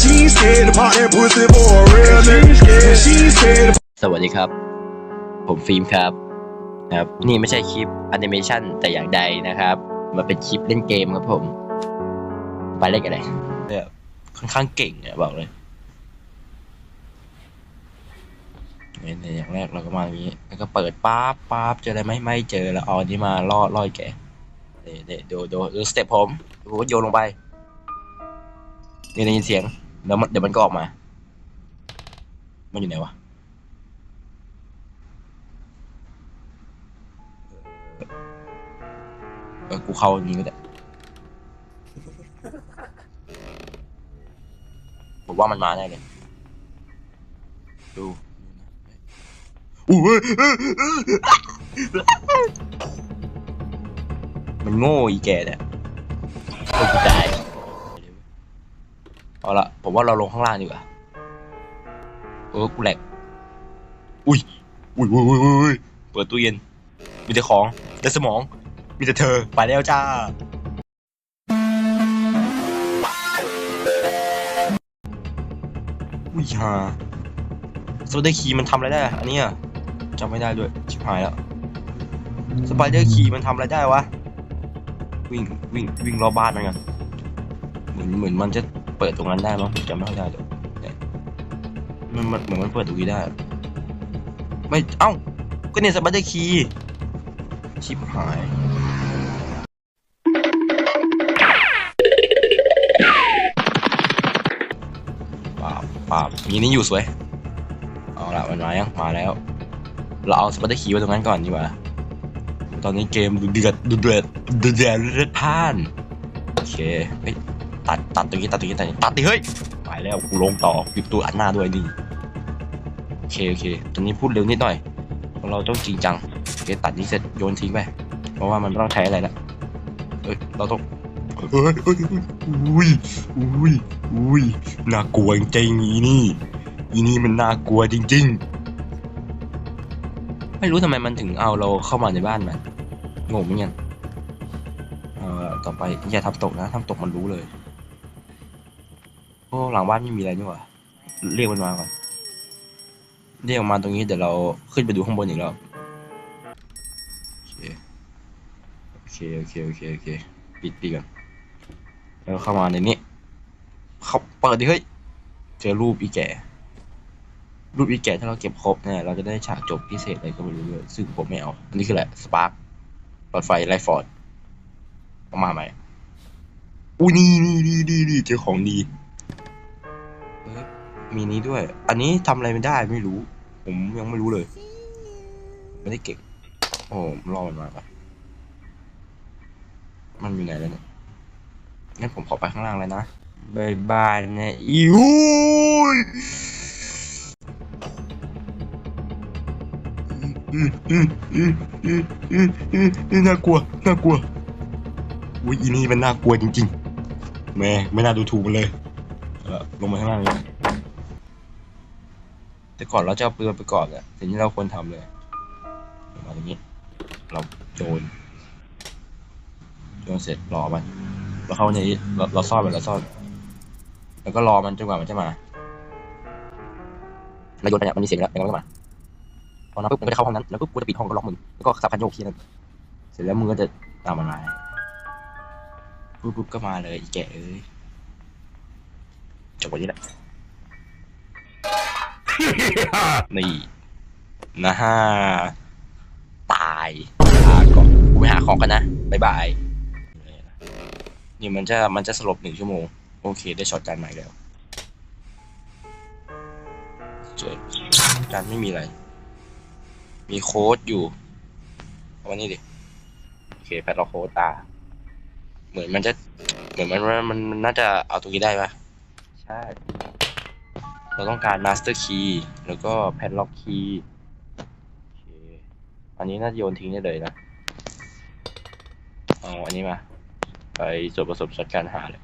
she said to pop that pussy for a real nigga. She said to สวัสดีครับ ผมฟิล์มครับนะครับ นี่ไม่ใช่คลิปแอนิเมชันแต่อย่างใดนะครับ มันเป็นคลิปเล่นเกมครับผม ไปเล่นกันเลยเนี่ยค่อนข้างเก่งเนี่ยบอกเลยเนี่ยเนี่ยอย่างแรกเราก็มาอย่างนี้ แล้วก็เปิดป๊าบป๊าบเจออะไรไหมไม่เจอแล้วเอาอันนี้มาล่อล่อไอ้แกเนี่ยเนี่ยดูดูดูสเต็ปผมผมก็โยนลงไปนี่ได้ยินเสียง เดี๋ยวมันเดี๋ยวมันก็ออกมา มันอยู่ไหนวะเออกูเข้าอย่างนี้ก็ได้ผมว่ามันมาแน่เลยดูอุ้มันโง่อีแกเนี่ยโอ้กูตาย เอาละผมว่าเราลงข้างล่างดีกว่าเออกูแหลกอุ้ยอุ้ยอุ้ยอุ้ยอุ้ยเปิดตู้เย็น มีแต่ของแต่สมอง มีแต่เธอ ไปแล้วจ้า อุ้ยฮาโซเดอร์คีมันทำอะไรได้อันนี้จำไม่ได้ด้วย ชิบหายแล้ว สไปเดอร์คีมันทำอะไรได้วะ วิ่งวิ่งวิ่งรอบบ้านมันกันเหมือนเหมือนมันจะ เปิดตรงนั้นได้มั้งผมจำไม่ค่อยได้เลยเนี่ยมันมันเหมือนมันเปิดตรงนี้ได้ ไม่เอ้าก็เนี่ยสไปเดอร์คีชิบหายปาบปาบมีนี่อยู่สวย เอาละมันมายังมาแล้ว เราเอาสปาร์ตคีไว้ตรงนั้นก่อนดีกว่า ตอนนี้เกมดูเดือดดูเดือดดูเดือดเลือดพล่าน โอเคเฮ้ย ตัดตัดตรงนี้ตัดตรงนี้ตัดตัดดิเฮ้ยไปแล้วกูลงต่อปิดตัวอัดหน้าด้วยนี่โอเคโอเคตอนนี้พูดเร็วนิดหน่อยเพราะเราต้องจริงจังโอเคตัดนี้เสร็จโยนทิ้งไปเพราะว่ามันไม่ต้องใช้อะไรละเอ้ยเราต้องเฮ้ยเฮ้ยเฮ้ยอุ้ยอุ้ยอุ้ยน่ากลัวจริงอีนี่อีนี่มันน่ากลัวจริง ๆ ไม่รู้ทำไมมันถึงเอาเราเข้ามาในบ้านมันงงเหมือนกันเอ่อต่อไปอย่าทำตกนะทำตกมันรู้เลย โอ้หลังบ้านไม่มีอะไรนี่หว่าเรียกมันมาก่อนเรียกออกมาตรงนี้เดี๋ยวเราขึ้นไปดูข้างบนอีกรอบโอเคโอเคโอเคโอเคโอเคปิดปีก่อนแล้วเข้ามาในนี้เขาเปิดดิเฮ้ยเจอรูปอีแก่ รูปอีแก่ถ้าเราเก็บครบเนี่ยเราจะได้ฉากจบพิเศษอะไรก็ไม่รู้เลยซึ่งผมไม่เอาอันนี้คืออะไรสปาร์คหลอดไฟไลฟอร์ดเอามาใหม่อุ้ยนี่นี่นี่นี่เจอของดี มีนี้ด้วย อันนี้ทำอะไรไม่ได้ไม่รู้ ผมยังไม่รู้เลย ไม่ได้เก่งโอ้รอมันมาก่อนมันอยู่ไหนแล้วเนี่ยงั้นผมขอไปข้างล่างเลยนะบายบายนะอิวยอืมอืมอืมอืมอืมอืมอืมน่ากลัวน่ากลัวอุ้ยอีนี่มันน่ากลัวจริง ๆ แม่ไม่น่าดูถูกมันเลยเออลงมาข้างล่างเลย แต่ก่อนเราจะเอาปืนไปก่อนอะสิ่งที่เราควรทำเลยมาอย่างนี้ เราโยนโยนเสร็จรอมันเราเข้าในเราเราซ่อนมันเราซ่อนแล้วก็รอมันจนกว่ามันจะมาเราโยนไปเนี่ยมันมีเสียงแล้วเดี๋ยวมันก็มาพอนับปุ๊บมันก็จะเข้าห้องนั้นแล้วปุ๊บกูจะปิดห้องก็ล็อกมึงแล้วก็สับคันโยกทีนึงเสร็จแล้วมึงก็จะตามมันมาปุ๊บปุ๊บก็มาเลยอีแกเอ้ยจบวันนี้แหละ นี่นะฮะตายลาก่อนกูไปหาของกันนะบ๊ายบายนี่มันจะมันจะสลบหนึ่งชั่วโมง โอเคได้ช็อตการใหม่แล้วสวยการไม่มีอะไร มีโค้ดอยู่เอาวันนี้ดิโอเคแพทเราโค้ดตา เหมือนมันจะ เหมือนมันมันมันน่าจะเอาตรงนี้ได้ปะใช่ เราต้องการ master key แล้วก็ padlock key โอเคอันนี้น่าจะโยนทิ้งได้เลยนะ เอาอันนี้มา ไปส่วนผสมช็อตการหาเลย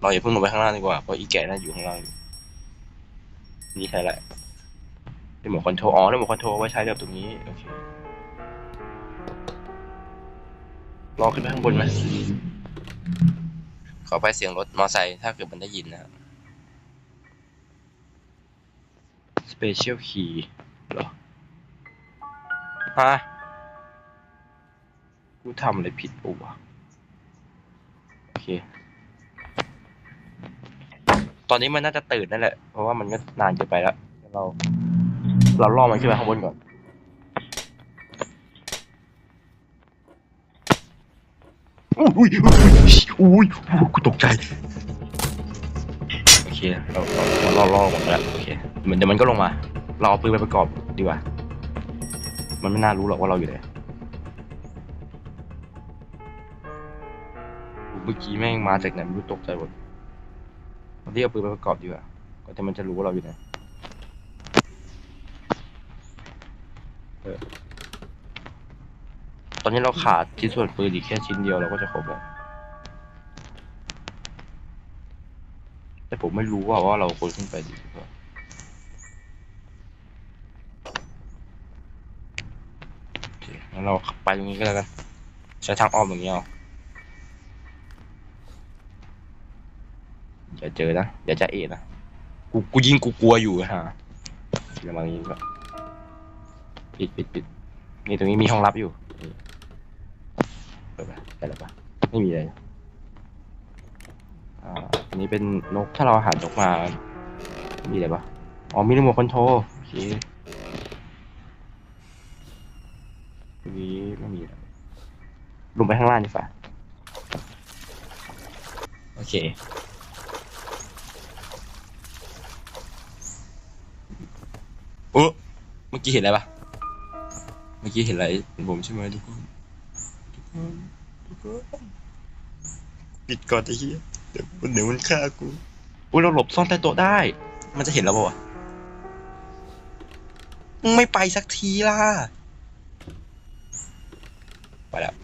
เราอย่าเพิ่งลงไปข้างล่างดีกว่า เพราะอีแก่น่าอยู่ข้างล่างอยู่นี่ใช่แหละรีโมทคอนโทรล อ๋อรีโมทคอนโทรลไว้ใช้แบบตรงนี้ โอเครอขึ้นไปข้างบนไหม อไปเสียงรถมอไซค์ถ้าเกิดมันได้ยินนะครับ Special Key เหรอฮะกูทำอะไรผิดปะวะโอเค ตอนนี้มันน่าจะตื่นนั่นแหละ เพราะว่ามันก็นานเกินไปแล้วเดี๋ยวเรา เราล่อมันขึ้นไปข้างบนก่อน อุ้ยอุ้ยอุ้ยอุ้ยกูตกใจโอเคเราเราเราล่อหมดแล้วโอเคเหมือนเดี๋ยวมันก็ลงมา เราเอาปืนไปประกอบดีกว่า มันไม่น่ารู้หรอกว่าเราอยู่ไหนเมื่อกี้แม่งมาจากไหนไม่รู้ตกใจหมดเราเรียกเอาปืนไปประกอบดีกว่าก่อนที่มันจะรู้ว่าเราอยู่ไหนเออ ตอนนี้เราขาดชิ้นส่วนปืนอีกแค่ชิ้นเดียวเราก็จะครบแล้ว แต่ผมไม่รู้ว่าว่าเราควรขึ้นไปดีหรือเปล่าโอเคงั้นเราไปตรงนี้ก็แล้วกัน ใช้ทางอ้อมตรงนี้เอาอย่าเจอนะ อย่าจะเอะนะ กู กูยิงกูกลัวอยู่ฮะเดี๋ยวมาอย่างนี้ก็ปิดปิดปิดนี่ตรงนี้มีห้องลับอยู่ ดไปได้แล้วปะไม่มีอะไรอ่าอันนี้เป็นนกถ้าเราหานกมา มีอะไรปะอ๋อมีรีโมทคอนโทรลโอเคตรงนี้ไม่มีแล้วลงไปข้างล่างดีกว่าโอเคโอ้เมื่อกี้เห็นอะไรปะเมื่อกี้เห็นอะไรเห็นผมใช่ไหมทุกคน ปิดก่อนไอ้เหี้ยเดี๋ยวมันเดี๋ยวมันฆ่ากูอุ้ยเราหลบซ่อนใต้โต๊ะได้ มันจะเห็นเราปะวะมึงไม่ไปสักทีล่ะ ไปแล้ว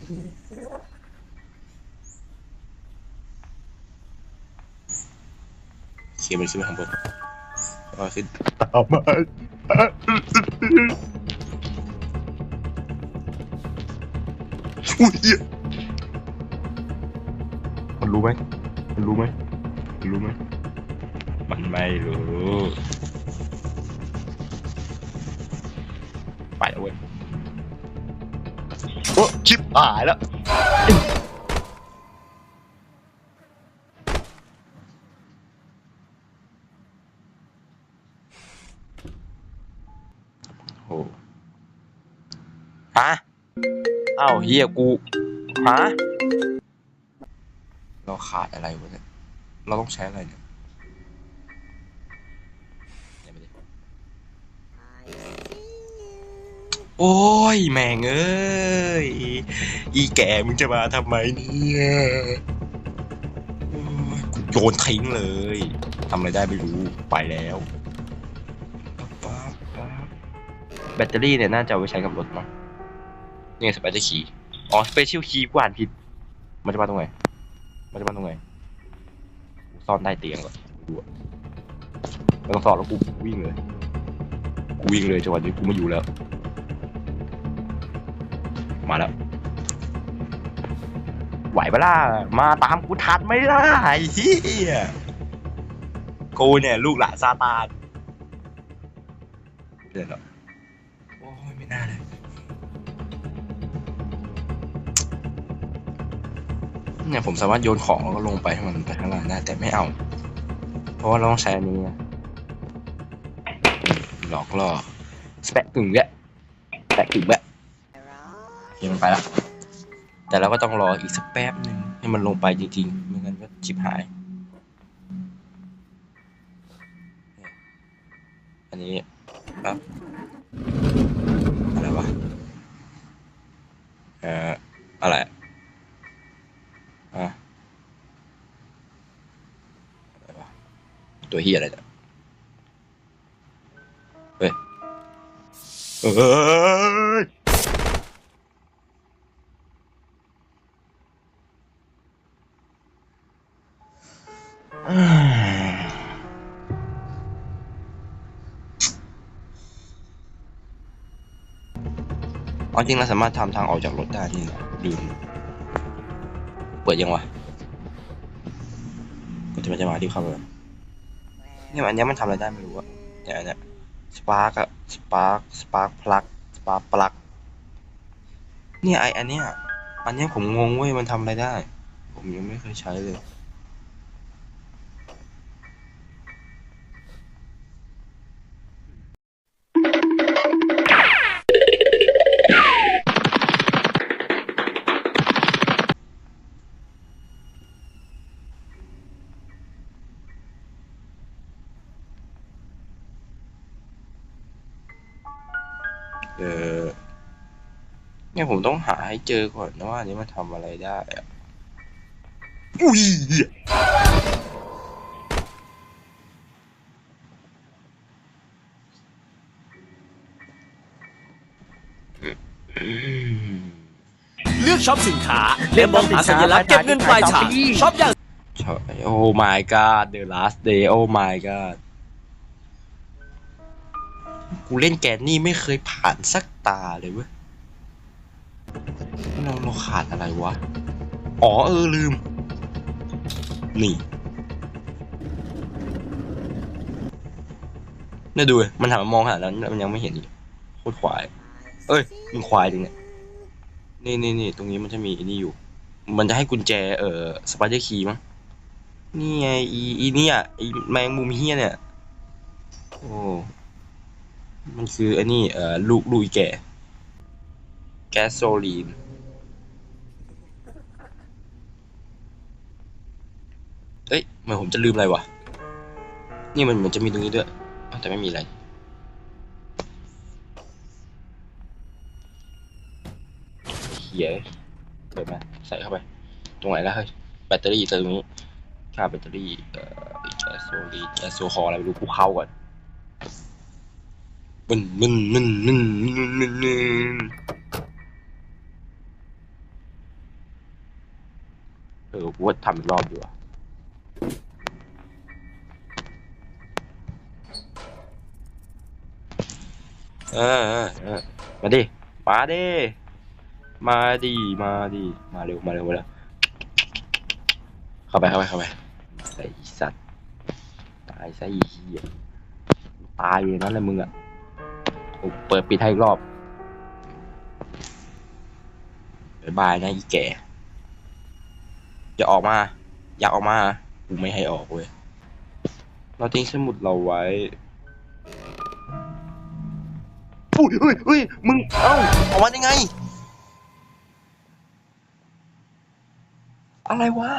เคลียร์มันขึ้นไปข้างบนเอาขึ้นตามมา อุ้ยเหี้ยมันรู้ไหมมันรู้ไหมมันรู้ไหมมันไม่รู้ ไปแล้วเว้ยโอ้ชิบหายแล้ว โอ้ฮะ อ้าวเฮียกูฮะเราขาดอะไรวะเนี่ย เราต้องใช้อะไรเนี่ยเดี๋ยวมาดิโอ้ยแม่งเอ้ย อีแก่มึงจะมาทำไมเนี่ยกูโยนทิ้งเลยทำอะไรได้ไม่รู้ไปแล้วแบตเตอรี่เนี่ยน่าจะเอาไว้ใช้กับรถมั้ง นี่สไปเดอร์คีย์อ๋อสเปเชียลคีย์กูอ่านผิด มันจะมาตรงไหน มันจะมาตรงไหนซ่อนใต้เตียงก่อนดูอะไม่ต้องซ่อนแล้วกูวิ่งเลย กูวิ่งเลยจังหวะนี้กูไม่อยู่แล้ว มาแล้ว ไหวปะล่ะ มาตามกูทันไม่ไอ้เหี้ยกูเนี่ย ลูกหลานซาตานเดินแล้ว เนี่ยผมสามารถโยนของแล้วก็ลงไปให้มันไปข้างล่างได้แต่ไม่เอา เพราะว่าเราต้องใช้อันนี้หลอกล่อสเปะกึ่งแวะสเปะกึ่งแวะโอเคมันไปแล้วแต่เราก็ต้องรออีกสักแป๊บหนึ่งให้มันลงไปจริงๆไม่งั้นก็ชิบหาย อันนี้ครับ ฮียอะไรเนี่ยเฮ้ยเอ้ยอ่าเอาจริงเราสามารถทำทางออกจากรถได้นี่นะลืมเปิดยังวะก็จะมันจะมาที่เข้าเลย เนี่ยอันนี้มันทำอะไรได้ไม่รู้อะเนี่ยอันเนี้ยสปาร์กอะสปาร์กสปาร์กพลักสปาร์กพลักเนี่ยไออันเนี้ยอันเนี้ยผมงงเว้ยมันทำอะไรได้ ผมยังไม่เคยใช้เลย เนี่ยผมต้องหาให้เจอก่อนนะว่าอันนี้มันทำอะไรได้อะอุ้ยอืมเลือกช็อปสินค้าและมองหาสัญลักษณ์เก็บเงินปลายทางช็อปอย่างใช่โอ้ my god the last day โอ้ my god กูเล่นแกนนี่ไม่เคยผ่านสักตาเลยเว้ย เราขาดอะไรวะ อ๋อเออลืม นี่เนี่ยดู มันหันมามองขนาดนั้นมันยังไม่เห็นอีกโคตรควาย เอ้ยมึงควายจริงเนี่ยนี่นี่นี่ตรงนี้มันจะมีอันนี้อยู่ มันจะให้กุญแจ เอ่อสไปเดอร์คีมั้งนี่ไงอีอีเนี่ยไอแมงมุมเฮี้ยเนี่ย โอ้มันคืออันนี้เอ่อลูกลูกอีแก่แก๊สโซลีน เอ้ยเห มือนผมจะลืมอะไรวะ นี่มันเหมือนจะมีตรงนี้ด้วยแต่ไม่มีอะไร เขียเปิดมาใส่เข้าไป ตรงไหนแล้วเฮ้ย แบตเตอรี่ตรงนี้ค่าแบตเตอรี่เอ่อแก๊สโซลีแก๊สโซฮออะไรไม่รู้กูเข้าก่อนมึนมึนมึนมึนมึนมึนมึนเออกูว่าทำอีกรอบดีกว่า เออเออเออมาดิมาดิมาดิมาดิมาเร็วมาเร็วมาเร็วเข้าไปเข้าไปเข้าไปไอสัตว์ตายซะไอีเหี้ยตายอยู่นั้นเลยมึงอะเปิดปิดให้อีกรอบบายบายนะอีแก่อย่าออกมา อยากออกมากูไม่ให้ออกเว้ยเราทิ้งสมุดเราไว้ อุ้ยอุ้ยอุ้ยมึง เอ้าออกมาได้ไง อะไรวะ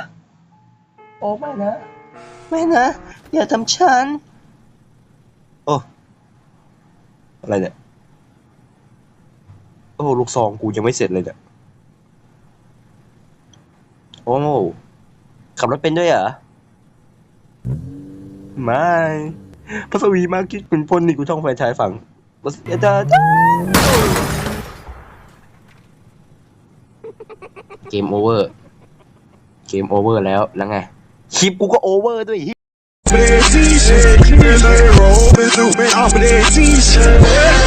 โอ้ไม่นะ ไม่นะ อย่าทำฉัน โอ้ อะไรเนี่ย โอ้ ลูกซองกูยังไม่เสร็จเลยเนี่ย โอ้ ขับรถเป็นด้วยเหรอ ไม่พระสวีมาคิดคุณพลนี่กูช่องแฟนชายฝั่ง บสเอตาเกมโอเวอร์ เกมโอเวอร์แล้วแล้วไง คลิปกูก็โอเวอร์ด้วย That t-shirt, and they roll me through me off of that t-shirt.